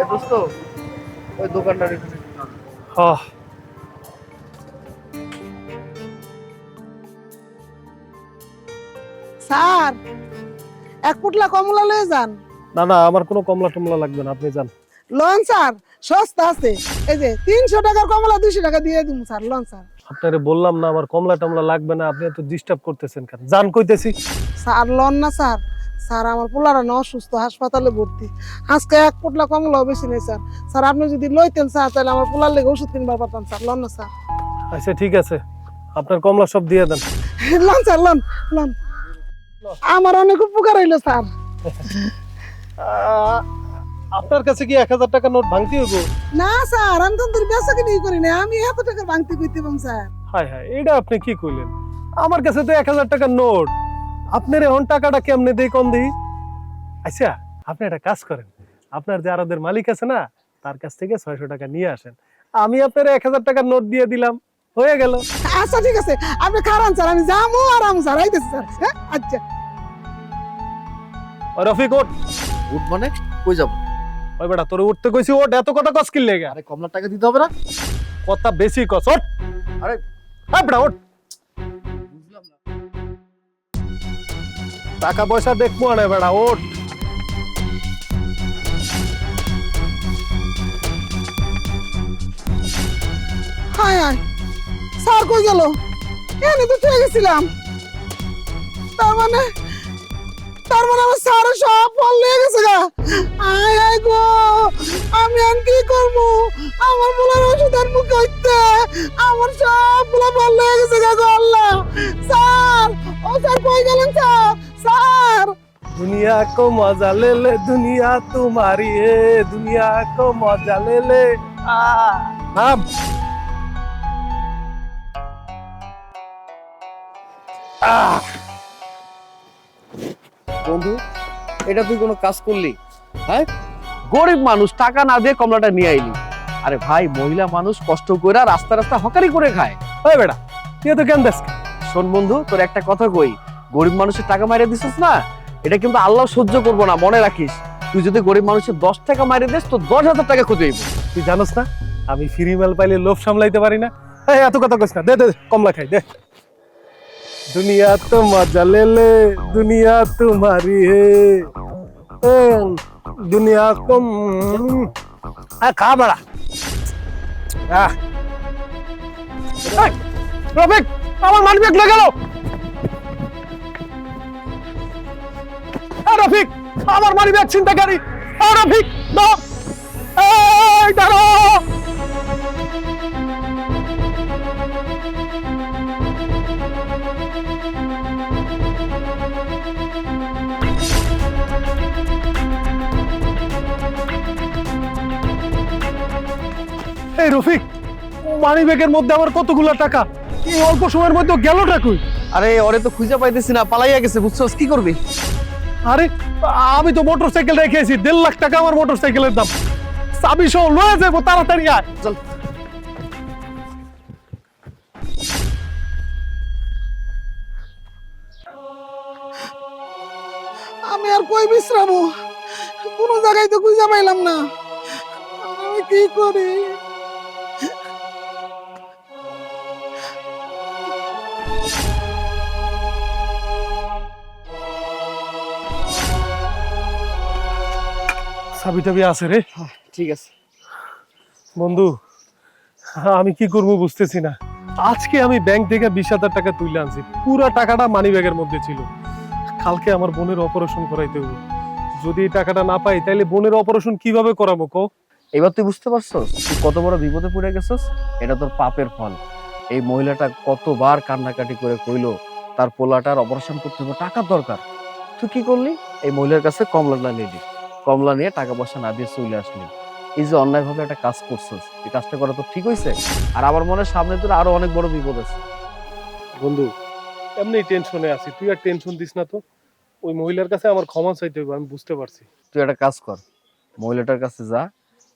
এ দোস্ত ওই দোকানটার হ্যাঁ। স্যার এক পুটলা কমলা লয়ে যান। না না আমার কোনো কমলা টমলা লাগবে না আপনি যান। লন স্যার সস্তা আছে। এই যে তিনশো টাকার কমলা দুইশো টাকা দিয়ে দিন স্যার লন স্যার। আপনারে বললাম না আমার কমলা টমলা লাগবে না আপনি এত ডিস্টার্ব করতেছেন কেন? যান কইতেছি। স্যার লন না স্যার। স্যার আমার পোলারা না অসুস্থ হাসপাতালে ভর্তি। আজকে এক পুটলা কমলাও বেশি নেই স্যার। স্যার আপনি যদি লইতেন স্যার তাহলে আমার পোলার লেগে ওষুধ কিনবার পারতাম স্যার। লন না স্যার। আচ্ছা ঠিক আছে। আপনার কমলা সব দিয়ে দেন। লন স্যার লন লন। আমার অনেক উপকার হইল স্যার। আপনার কাছে কি এক হাজার টাকা নোট ভাঙতে হইব? না স্যার আমি তো তোর বেসা কিনি করি না আমি এত টাকা ভাঙতে কইতে পাম স্যার। হায় হায় এটা আপনি কি কইলেন? আমার কাছে তো এক হাজার টাকার নোট। আপনার এখন টাকাটা কেমনে দেই কম দিই? আচ্ছা আপনি একটা কাজ করেন। আপনার যে আরদের মালিক আছে না তার কাছ থেকে ছয়শো টাকা নিয়ে আসেন। আমি আপনার এক হাজার টাকার নোট দিয়ে দিলাম। হয়ে গেল। আচ্ছা ঠিক আছে। আপনি খারান স্যার আমি যাব আর আমি স্যার। আইতেছি স্যার। হ্যাঁ আচ্ছা। রফিক ওট উঠ মানে? কই যাব? ওই বেটা তোর উঠতে কইছি ওট এত কথা কস কিনলে গা আরে কমলার টাকা দিতে হবে না? কথা বেশি কস ওট আরে। হ্যাঁ বেটা ওট টাকা পয়সা দেখব না বেটা ওট হায় হায়, স্যার কই গেল? এনে তো চলে গেছিলাম। তার মানে তার মানে আমার স্যারের সব ফল লেগে গেছে গা। আয় আয় গো, আমি আর কি করব? আমার বলার ওষুধ আর মুখে হইতে আমার সবগুলা ফল লেগে গেছে গা গো আল্লাহ। স্যার, ও স্যার কই গেলেন স্যার? স্যার। দুনিয়া কো মজা লেলে দুনিয়া তোমারি হে দুনিয়া কো মজা লেলে আ। বন্ধু এটা তুই কোনো কাজ করলি? হ্যাঁ? গরিব মানুষ টাকা না দিয়ে কমলাটা নিয়ে আইলি। আরে ভাই মহিলা মানুষ কষ্ট করে রাস্তা রাস্তা হকারি করে খায়। হয় বেটা তুই তো কেন দেখ শোন বন্ধু তোর একটা কথা কই। গরিব মানুষের টাকা মারিয়ে দিছিস না, এটা কিন্তু আল্লাহ সহ্য করব না, মনে রাখিস। তুই যদি গরিব মানুষের দশ টাকা মারিয়ে দিস তো দশ হাজার টাকা খুঁজে হইব। তুই জানোস না, আমি ফিরি মাল পাইলে লোভ সামলাইতে পারি না। এত কথা কইস না, দে দে কমলা খাই, দে। দুনিয়া তো মজা লেলে দুনিয়া তোমারি হে। দুনিয়া কম খা বাড়া। আহ। রফিক, আমার মানবিক লেগে গেল। রফিক, আমার চিন্তাকারী রফিক এই রফিক মানি ব্যাগের মধ্যে আমার কতগুলো টাকা? এই অল্প সময়ের মধ্যে গেলটা কই? আরে, ওরে তো খুঁজে পাইতেছি না, পালাইয়া গেছে, বুঝছস? কি করবি? আরে, আমি তো মোটর সাইকেল রেখেছি দেড় লাখ টাকা আমার মোটর সাইকেলের দাম। চাবি সহ লয়ে যাব, তাড়াতাড়ি আয়। চল। আমি আর কই বিশ্রামো? কোনো জায়গায় তো খুঁজে পাইলাম না। আমি কি করি? চাবি টাবি আছে রে। ঠিক আছে। বন্ধু আমি কি করব বুঝতেছি না। আজকে আমি ব্যাংক থেকে বিশ হাজার টাকা তুলে আনছি। পুরো টাকাটা মানি ব্যাগের মধ্যে ছিল। কালকে আমার বোনের অপারেশন করাইতে হবে। যদি এই টাকাটা না পাই তাহলে বোনের অপারেশন কীভাবে করাবো কো এবার তুই বুঝতে পারছস তুই কত বড় বিপদে পড়ে গেছস? এটা তোর পাপের ফল। এই মহিলাটা কতবার কান্নাকাটি করে কইলো তার পোলাটার অপারেশন করতে হবে টাকার দরকার। তুই কি করলি? এই মহিলার কাছে কমলা কমলাটা নিলি কমলা নিয়ে টাকা পয়সা না দিয়ে চলে আসলি। এই যে অন্যায় ভাবে একটা কাজ করছস এই কাজটা করা তো ঠিক হয়েছে? আর আমার মনে হয় সামনে তোর আরও অনেক বড় বিপদ আছে। বন্ধু এমনি টেনশনে আছি। তুই আর টেনশন দিস না তো। ওই মহিলার কাছে আমার ক্ষমা চাইতে হবে আমি বুঝতে পারছি। তুই একটা কাজ কর। মহিলাটার কাছে যা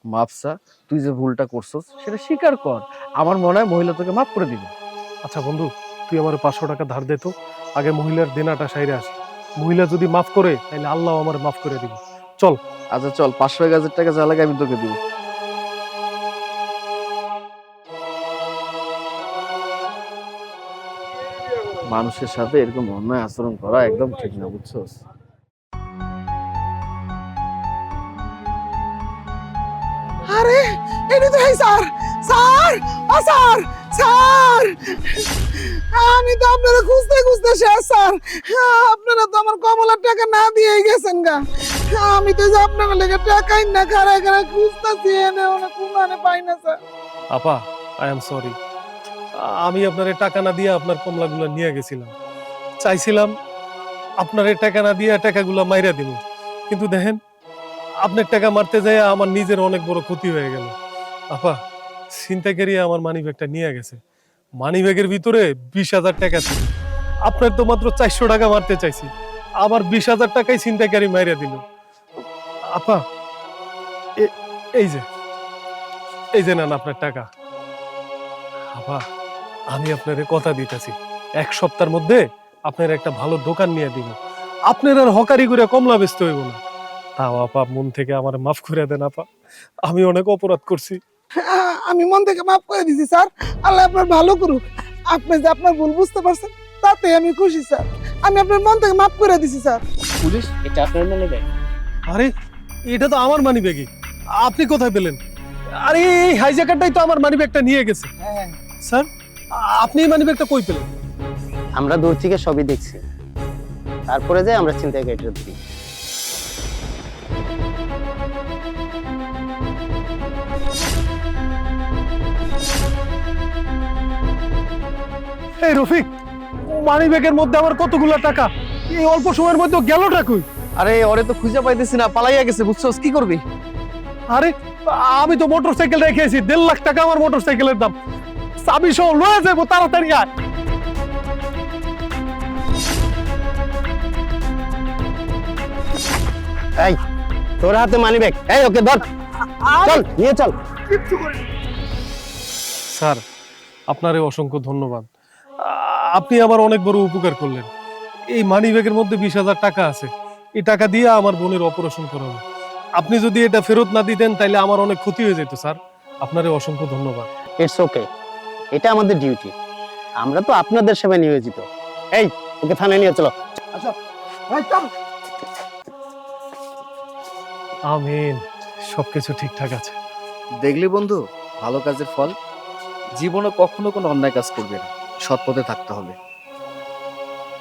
মাপসা তুই যে ভুলটা করছস সেটা স্বীকার কর। আমার মনে হয় মহিলা তোকে মাফ করে দিবে। আচ্ছা বন্ধু তুই আমার পাঁচশো টাকা ধার দে তো। আগে মহিলার দেনাটা সাইরে আসি। মহিলা যদি মাফ করে তাহলে আল্লাহ আমার মাফ করে দিবে। চল। আচ্ছা চল পাঁচশো এক হাজার টাকা যা লাগে আমি তোকে দিব। মানুষের সাথে এরকম অন্যায় আচরণ করা একদম ঠিক না বুঝছ আরে এটা তো স্যার স্যার ও স্যার স্যার। আমি তো আপনারা খুঁজতে খুঁজতে শেষ স্যার। আপনারা তো আমার কমলার টাকা না দিয়ে গেছেন গা। আমি তো আপনার লেগে টাকাই না খারাই খারাই খুঁজতেছি, এনে ওনে কোনানে পাই না, স্যার। আপা আই এম সরি আমি আপনার টাকা না দিয়ে আপনার কমলাগুলো নিয়ে গেছিলাম। চাইছিলাম আপনার টাকা না দিয়ে টাকাগুলো মাইরা দিব। কিন্তু দেখেন, আপনার টাকা মারতে যায় আমার নিজের অনেক বড় ক্ষতি হয়ে গেল। আপা ছিনতাইকারী আমার মানি ব্যাগটা নিয়ে গেছে। মানি ব্যাগের ভিতরে বিশ হাজার টাকা ছিল। আপনার তো মাত্র চারশো টাকা মারতে চাইছি। আবার বিশ হাজার টাকাই ছিনতাইকারী মাইরা দিল। আপা এ- এই যে এই যে নেন আপনার টাকা। আপা আমি আপনারে কথা দিতেছি। এক সপ্তাহের মধ্যে আপনার একটা ভালো দোকান নিয়ে দিব। আপনার আর হকারি করে কমলা ব্যস্ত হইব না। তাও আপা মন থেকে আমার মাফ করে দেন আপা। আমি অনেক অপরাধ করছি। আমি মন থেকে মাফ করে দিছি স্যার। আল্লাহ আপনার ভালো করুক। আপনি যে আপনার ভুল বুঝতে পারছেন তাতে আমি খুশি স্যার। আমি আপনার মন থেকে মাফ করে দিছি স্যার। পুলিশ এটা আপনার মনে দেয় আরে এটা তো আমার মানি ব্যাগই আপনি কোথায় পেলেন? আরে এই হাইজ্যাকারটাই তো আমার মানি ব্যাগটা নিয়ে গেছে। স্যার আপনি এই মানি ব্যাগটা কই পেলেন? আমরা দূর থেকে সবই দেখছি। তারপরে যে আমরা চিন্তায় কেটে ধরি। এই রফিক মানি ব্যাগের মধ্যে আমার কতগুলো টাকা? এই অল্প সময়ের মধ্যে গেলটা কই? আরে ওরে তো খুঁজে পাইতেছি না পালাইয়া গেছে বুঝছস? কি করবি? আরে আমি তো মোটর সাইকেল রেখেছি দেড় লাখ টাকা আমার মোটর সাইকেলের দাম। চাবি সহ লয়ে যাব তাড়াতাড়ি আয়। এই তোর হাতে মানি ব্যাগ এই ওকে ধর। চল নিয়ে চল। স্যার আপনারে অসংখ্য ধন্যবাদ। আপনি আমার অনেক বড় উপকার করলেন। এই মানি ব্যাগের মধ্যে বিশ হাজার টাকা আছে। এই টাকা দিয়ে আমার বোনের অপারেশন করাবো। আপনি যদি এটা ফেরত না দিতেন তাহলে আমার অনেক ক্ষতি হয়ে যেত স্যার। আপনারে অসংখ্য ধন্যবাদ। ইটস ওকে এটা আমাদের ডিউটি আমরা তো আপনাদের সেবায় নিয়োজিত। এই ওকে থানায় নিয়ে চলো। আমিন। সবকিছু ঠিকঠাক আছে। দেখলি বন্ধু ভালো কাজের ফল। জীবনে কখনো কোনো অন্যায় কাজ করবে না। সৎ পথে থাকতে হবে।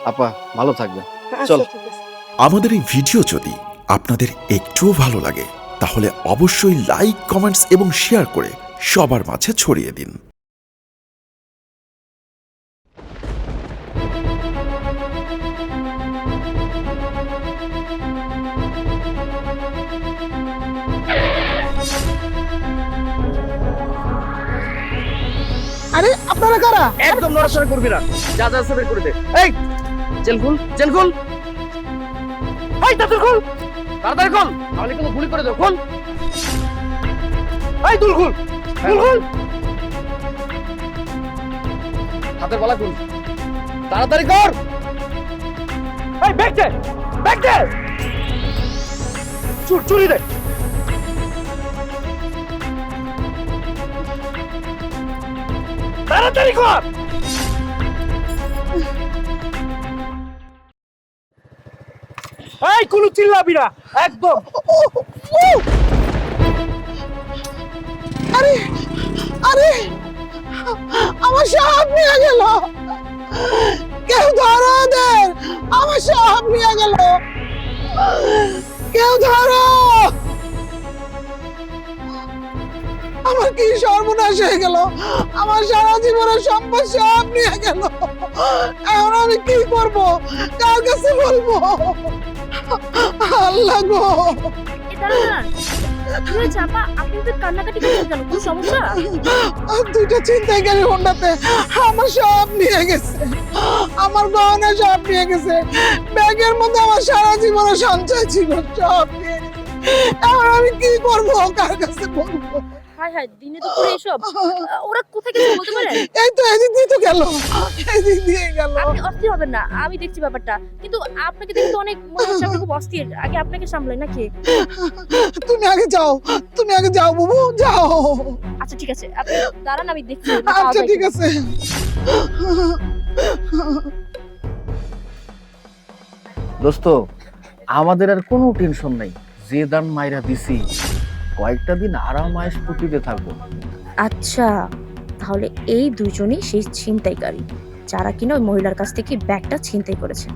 আপা ভালো থাকবে চল। আমাদের এই ভিডিও যদি আপনাদের একটুও ভালো লাগে তাহলে অবশ্যই লাইক কমেন্টস এবং শেয়ার করে সবার মাঝে ছড়িয়ে দিন। আরে আপনারা কারা? একদম নড়াচড়া করবি না। যা যা বের করে দে। এই জেল খুল জেল খুল এই তাড়াতাড়ি খুল। তাড়াতাড়ি খুল। তাহলে কিন্তু গুলি করে দেব। খুল। এই দুল খুল। দুল খুল। হাতের গলা খুল। তাড়াতাড়ি কর। এই ব্যাগ দে ব্যাগ দে। চুর চুরি দে। তাড়াতাড়ি কর। এই, কোনো চিল্লাবি না, একদম! আরে আরে, আমার নিয়ে গেল। কেউ ধরো ওদের, আমার নিয়ে গেল। কেউ ধরো। আমার কি সর্বনাশ হয়ে গেল? আমার সারা জীবনের সম্পদ সব নিয়ে গেল। এখন আমি কি করব? কার কাছে হোন্ডাতে আমার সব নিয়ে গেছে। আমার গহনা সব নিয়ে গেছে। ব্যাগের মধ্যে আমার সারা জীবনের সঞ্চয় ছিল সব নিয়ে এখন আমি কি করব? কার কাছে বলব? হায় হায় দিনে দুপুরে এসব ওরা কোথায় গেছে বলতে পারেন? এই তো এদিক দিয়ে তো গেল। এদিক দিয়ে গেল। আপনি অস্থির হবেন না আমি দেখছি ব্যাপারটা। কিন্তু আপনাকে দেখতে অনেক মনে হচ্ছে আপনি খুব অস্থির। আগে আপনাকে সামলাই নাকি? তুমি আগে যাও তুমি আগে যাও বাবু যাও। আচ্ছা ঠিক আছে আপনি দাঁড়ান আমি দেখছি আচ্ছা ঠিক আছে। দোস্ত আমাদের আর কোনো টেনশন নাই। যে দান মাইরা দিছি কয়েকটা দিন আরাম আয়েস ফুটিতে থাকব। আচ্ছা তাহলে এই দুজনই সেই ছিনতাইকারী যারা কিনা ওই মহিলার কাছ থেকে ব্যাগটা ছিনতাই করেছে।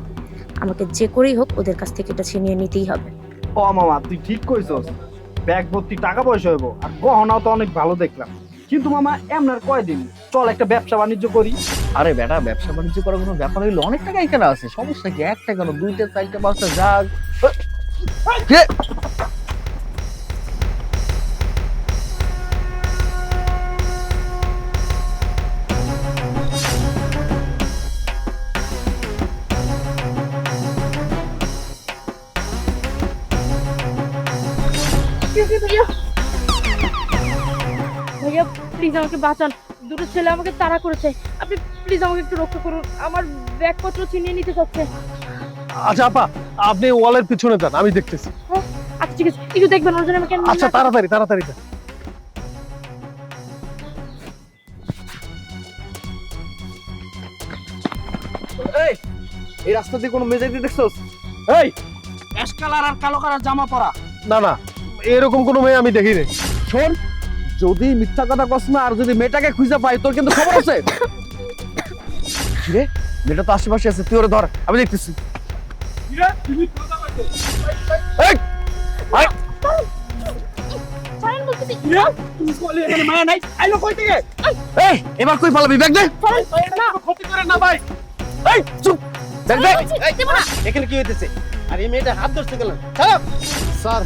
আমাকে যে করেই হোক ওদের কাছ থেকে এটা ছিনিয়ে নিতেই হবে। ও মামা তুই ঠিক কইছস। ব্যাগ ভর্তি টাকা পয়সা হইব আর গহনাও তো অনেক ভালো দেখলাম। কিন্তু মামা এমন এমনার কয়দিন? চল একটা ব্যবসা বাণিজ্য করি। আরে বেটা ব্যবসা বাণিজ্য করার কোনো ব্যাপার হইল? অনেক টাকা এখানে আছে। সমস্যা কি? একটা কেন? দুইটা চারটা পাঁচটা যাক। আমাকে বাঁচান। দুটো ছেলে আমাকে তাড়া করেছে। আপনি প্লিজ আমাকে একটু রক্ষা করুন। আমার ব্যাগপত্র ছিনিয়ে নিতে চাচ্ছে আচ্ছা আপা আপনি ওয়ালের পিছনে যান আমি দেখতেছি। আচ্ছা ঠিক আছে। একটু দেখবেন ওর জন্য আমাকে আচ্ছা তাড়াতাড়ি তাড়াতাড়ি যান। এই, এই রাস্তা দিয়ে কোনো মেজাজ দেখছোস? এই! অ্যাশ কালার আর কালো কালার জামা পরা। না না এরকম কোনো মেয়ে আমি দেখিনি। শোন যদি মিথ্যা কথা কস না আর যদি মেয়েটাকে খুঁজে পাই তোর কিন্তু খবর আছে? কিরে? মেয়েটা তো আশেপাশে আছে তুই ওরে ধর আমি দেখতেছি। এই, আয়, ছাড়েন বলতেছি তুমি বলে এখানে মায়া নাই? আইলো কই থেকে? এই, এবার কই পালাবি? ব্যাগ দে। না। ক্ষতি করেন না ভাই। এই চুপ! ব্যাগ দে। বলছি, দেবো না। এখানে কি হইতেছে? আর এই মেয়েটা হাত ধরতে গেল স্যার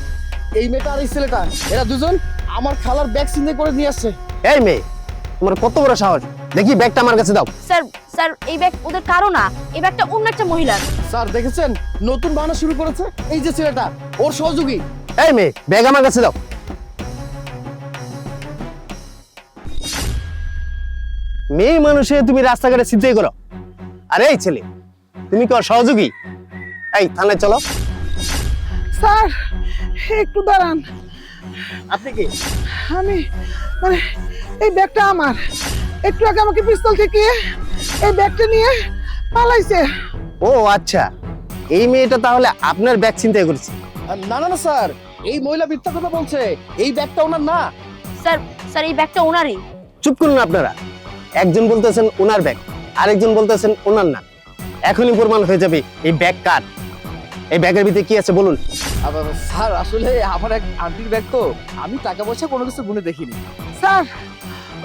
এই মেয়েটা আর এই ছেলেটা এরা দুজন? আমার খালার ব্যাগ চিন্তা করে নিয়ে আসছে। এই মেয়ে তোমার কত বড় সাহস? দেখি ব্যাগটা আমার কাছে দাও। স্যার স্যার এই ব্যাগ ওদের কারও না এই ব্যাগটা অন্য একটা মহিলার। স্যার দেখেছেন? নতুন বানা শুরু করেছে এই যে ছেলেটা ওর সহযোগী। এই মেয়ে ব্যাগ আমার কাছে দাও। মেয়ে মানুষে তুমি রাস্তাঘাটে সিদ্ধাই করো। আরে এই ছেলে তুমি কি ওর সহযোগী? এই থানায় চলো। স্যার একটু দাঁড়ান। আপনি কি? আমি? মানে এই ব্যাগটা আমার। একটু আগে আমাকে পিস্তল থেকে এই ব্যাগটা নিয়ে পালাইছে। ও আচ্ছা। এই মেয়েটা তাহলে আপনার ব্যাগ চিন্তাই করেছে? না না না স্যার। এই মহিলা মিথ্যা কথা বলছে। এই ব্যাগটা ওনার না। স্যার স্যার এই ব্যাগটা ওনারই। চুপ করুন আপনারা। একজন বলতেছেন ওনার ব্যাগ আরেকজন বলতেছেন ওনার না। এখনই প্রমাণ হয়ে যাবে এই ব্যাগ কার। এই ব্যাগের ভিতরে কি আছে বলুন? স্যার আসলে আমার এক আন্টির ব্যাগ তো। আমি টাকা পয়সা কোনো কিছু গুনে দেখিনি। স্যার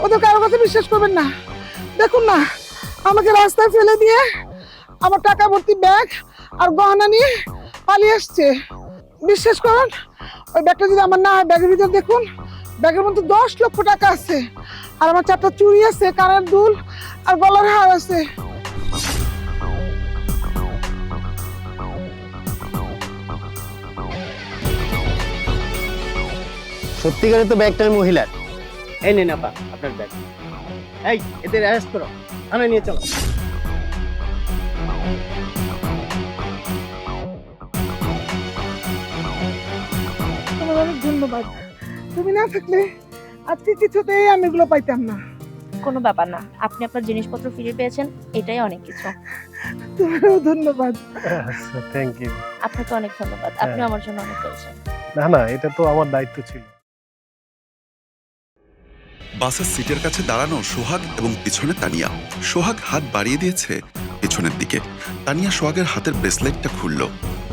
ওদের কারও কথা বিশ্বাস করবেন না। দেখুন না আমাকে রাস্তায় ফেলে দিয়ে আমার টাকা ভর্তি ব্যাগ আর গহনা নিয়ে পালিয়ে আসছে বিশ্বাস করুন ওই ব্যাগটা যদি আমার না হয় ব্যাগের ভিতরে দেখুন ব্যাগের মধ্যে দশ লক্ষ টাকা আছে। আর আমার চারটা চুড়ি আছে কানের দুল আর গলার হার আছে। সত্যিকারে তো ব্যাগটা মহিলার। এই নেন আপা আপনার ব্যাগ। এই এদের অ্যারেস্ট করো। থানায় নিয়ে চলো। তোমার অনেক ধন্যবাদ। তুমি না থাকলে আজকে কিছুতেই আমি এগুলো পাইতাম না। কোনো ব্যাপার না আপনি আপনার জিনিসপত্র ফিরে পেয়েছেন এটাই অনেক কিছু। তোমারও ধন্যবাদ। থ্যাংক ইউ আপনাকে অনেক ধন্যবাদ আপনি আমার জন্য অনেক করেছেন। না না এটা তো আমার দায়িত্ব ছিল। বাসের সিটের কাছে দাঁড়ানো সোহাগ এবং পিছনে তানিয়া। সোহাগ হাত বাড়িয়ে দিয়েছে পেছনের দিকে। তানিয়া সোহাগের হাতের ব্রেসলেটটা খুলল।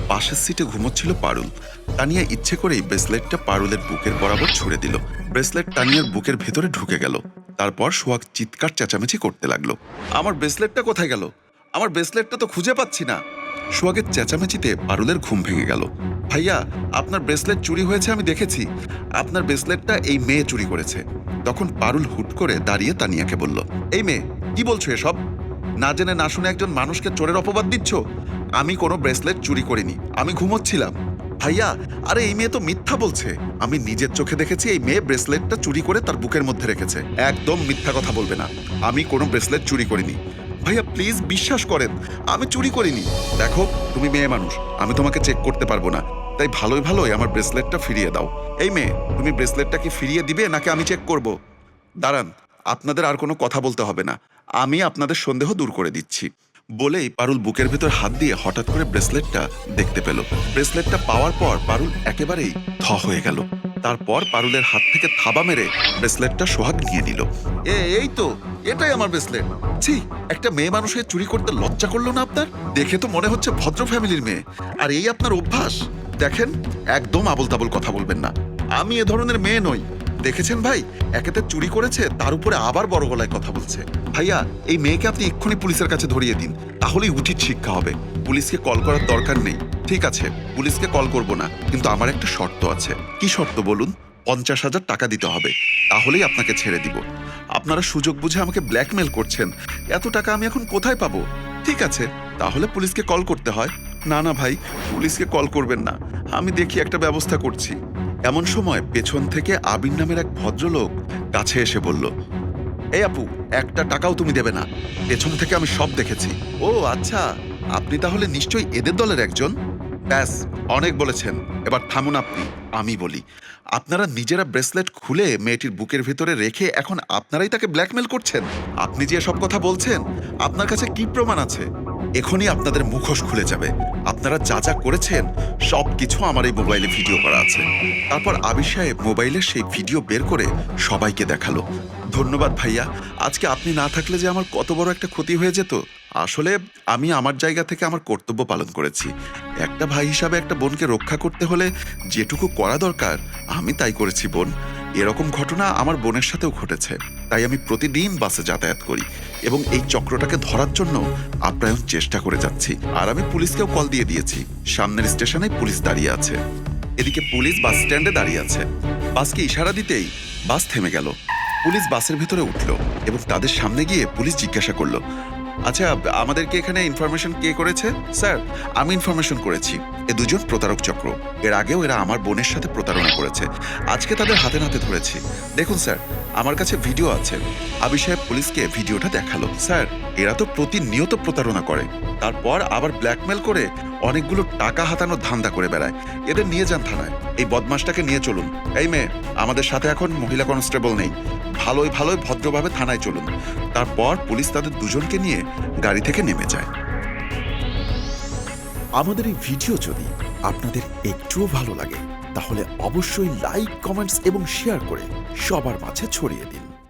পাশের সিটে ঘুমোচ্ছিল পারুল। তানিয়া ইচ্ছে করেই ব্রেসলেটটা পারুলের বুকের বরাবর ছুড়ে দিল। ব্রেসলেট তানিয়ার বুকের ভেতরে ঢুকে গেল। তারপর সোহাগ চিৎকার চেঁচামেচি করতে লাগল। আমার ব্রেসলেটটা কোথায় গেল? আমার ব্রেসলেটটা তো খুঁজে পাচ্ছি না। সোহাগের চেঁচামেচিতে পারুলের ঘুম ভেঙে গেল। ভাইয়া, আপনার ব্রেসলেট চুরি হয়েছে আমি দেখেছি। আপনার ব্রেসলেটটা এই মেয়ে চুরি করেছে। তখন পারুল হুট করে দাঁড়িয়ে তানিয়াকে বলল, এই মেয়ে, কি বলছো এসব? না জেনে না শুনে একজন মানুষকে চোরের অপবাদ দিচ্ছ? আমি কোনো ব্রেসলেট চুরি করিনি, আমি ঘুমোচ্ছিলাম। ভাইয়া, আরে এই মেয়ে তো মিথ্যা বলছে। আমি নিজের চোখে দেখেছি এই মেয়ে ব্রেসলেটটা চুরি করে তার বুকের মধ্যে রেখেছে। একদম মিথ্যা কথা বলবে না। আমি কোনো ব্রেসলেট চুরি করিনি। ভাইয়া প্লিজ বিশ্বাস করেন, আমি চুরি করিনি। দেখো, তুমি মেয়ে মানুষ, আমি তোমাকে চেক করতে পারব না। তাই ভালোই ভালোই আমার ব্রেসলেটটা ফিরিয়ে দাও। এই মেয়ে, তুমি ব্রেসলেটটা কি ফিরিয়ে দিবে নাকি আমি চেক করব? দাঁড়ান, আপনাদের আর কোনো কথা বলতে হবে না। আমি আপনাদের সন্দেহ দূর করে দিচ্ছি। বলেই পারুল বুকের ভেতর হাত দিয়ে হঠাৎ করে ব্রেসলেটটা দেখতে পেল। ব্রেসলেটটা পাওয়ার পর পারুল একেবারেই থ হয়ে গেল। তারপর পারুলের হাত থেকে থাবা মেরে ব্রেসলেটটা সোহাগ নিয়ে নিল এ, এই তো, এটাই আমার ব্রেসলেট। ছি, একটা মেয়ে মানুষের চুরি করতে লজ্জা করল না আপনার? দেখে তো মনে হচ্ছে ভদ্র ফ্যামিলির মেয়ে। আর এই আপনার অভ্যাস? দেখেন, একদম আবল তাবল কথা বলবেন না। আমি এ ধরনের মেয়ে নই। দেখেছেন ভাই? একেতে চুরি করেছে, তার উপরে আবার বড় গলায় কথা বলছে। ভাইয়া, এই মেয়েকে আপনি এক্ষুনি পুলিশের কাছে ধরিয়ে দিন, তাহলেই উচিত শিক্ষা হবে। পুলিশকে কল করার দরকার নেই। ঠিক আছে, পুলিশকে কল করব না, কিন্তু আমার একটা শর্ত আছে। কি শর্ত বলুন? পঞ্চাশ হাজার টাকা দিতে হবে, তাহলেই আপনাকে ছেড়ে দিব। আপনারা সুযোগ বুঝে আমাকে ব্ল্যাকমেল করছেন, এত টাকা আমি এখন কোথায় পাবো? ঠিক আছে, তাহলে পুলিশকে কল করতে হয়। না না ভাই, পুলিশকে কল করবেন না। আমি দেখি একটা ব্যবস্থা করছি। এমন সময় পেছন থেকে আবির নামের এক ভদ্রলোক কাছে এসে বলল, এই আপু, একটা টাকাও তুমি দেবে না। পেছন থেকে আমি সব দেখেছি। ও আচ্ছা। আপনি তাহলে নিশ্চয়ই এদের দলের একজন? ব্যাস, অনেক বলেছেন। এবার থামুন আপনি, আমি বলি। আপনারা নিজেরা ব্রেসলেট খুলে মেয়েটির বুকের ভিতরে রেখে এখন আপনারাই তাকে ব্ল্যাকমেল করছেন? আপনি যে সব কথা বলছেন, আপনার কাছে কি প্রমাণ আছে? এখনই আপনাদের মুখোশ খুলে যাবে। আপনারা যা যা করেছেন সব কিছু আমার এই মোবাইলে ভিডিও করা আছে। তারপর আবির সাহেব মোবাইলে সেই ভিডিও বের করে সবাইকে দেখাল। ধন্যবাদ ভাইয়া। আজকে আপনি না থাকলে যে আমার কত বড় একটা ক্ষতি হয়ে যেত। আসলে আমি আমার জায়গা থেকে আমার কর্তব্য পালন করেছি। একটা ভাই হিসাবে একটা বোনকে রক্ষা করতে হলে যেটুকু করা দরকার আমি তাই করেছি, বোন। এরকম ঘটনা আমার বোনের সাথেও ঘটেছে। তাই আমি প্রতিদিন বাসে যাতায়াত করি এবং এই চক্রটাকে ধরার জন্য আপ্রায়ণ চেষ্টা করে যাচ্ছি। আর আমি পুলিশকেও কল দিয়ে দিয়েছি। সামনের স্টেশনে পুলিশ দাঁড়িয়ে আছে। এদিকে পুলিশ বাস স্ট্যান্ডে দাঁড়িয়ে আছে। বাসকে ইশারা দিতেই বাস থেমে গেল। পুলিশ বাসের ভিতরে উঠল এবং তাদের সামনে গিয়ে পুলিশ জিজ্ঞাসা করল আচ্ছা আমাদেরকে এখানে ইনফরমেশন কে করেছে? স্যার, আমি ইনফরমেশন করেছি। এ দুজন প্রতারক চক্র। এর আগেও এরা আমার বোনের সাথে প্রতারণা করেছে। আজকে তাদের হাতে নাতে ধরেছি। দেখুন, স্যার, আমার কাছে ভিডিও আছে। আবি সাহেব পুলিশকে ভিডিওটা দেখাল। স্যার এরা তো প্রতিনিয়ত প্রতারণা করে। তারপর আবার ব্ল্যাকমেল করে অনেকগুলো টাকা হাতানোর ধান্দা করে বেড়ায়। এদের নিয়ে যান থানায়। এই বদমাসটাকে নিয়ে চলুন। এই মেয়ে, আমাদের সাথে এখন মহিলা কনস্টেবল নেই। ভালোই ভালোই ভদ্রভাবে থানায় চলুন। তারপর পুলিশ তাদের দুজনকে নিয়ে গাড়ি থেকে নেমে যায়। আমাদের এই ভিডিও যদি আপনাদের একটুও ভালো লাগে, তাহলে অবশ্যই লাইক, কমেন্টস এবং শেয়ার করে সবার মাঝে ছড়িয়ে দিন।